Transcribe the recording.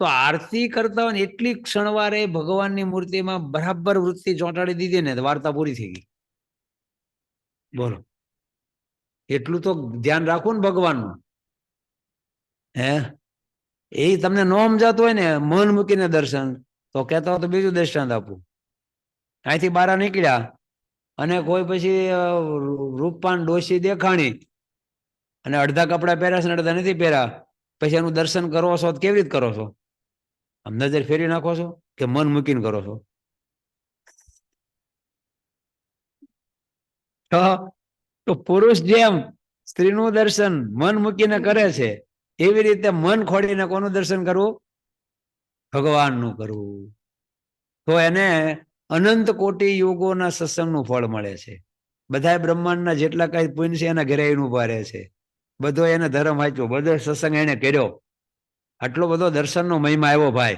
તો આરતી કરતા હોય એટલી ક્ષણવારે ભગવાનની મૂર્તિમાં બરાબર વૃત્તિ ચોંટાડી દીધી ને વાર્તા પૂરી થઈ ગઈ. બોલો. એટલું તો ધ્યાન રાખવું ને ભગવાનનું. હે? એ તમને ન સમજાતું હોય ને, મન મૂકીને દર્શન, તો કહેતા હોય તો બીજું દ્રષ્ટાંત આપું. અહીંથી બારા નીકળ્યા અને કોઈ પછી રૂપપાન ડોશી દેખાણી અને અડધા કપડા પહેર્યા છે અડધા નથી પહેર્યા, પછી એનું દર્શન કરો છો કેવી રીતે કરો છો? આમ નજર ફેરવી નાખો છો કે મન મૂકીને કરો છો તો પુરુષ જેમ સ્ત્રીનું દર્શન મન મૂકીને કરે છે એવી રીતે મન ખોડીને કોનું દર્શન કરવું ભગવાનનું કરવું તો એને અનંત કોટી યોગોના સત્સંગનું ફળ મળે છે બધા બ્રહ્માંડના જેટલા કઈ પુણ્ય છે એના ઘરે ભારે છે બધો એને ધર્મ વાંચ્યો બધો સત્સંગ એને કર્યો આટલો બધો દર્શનનો મહિમા આવ્યો ભાઈ.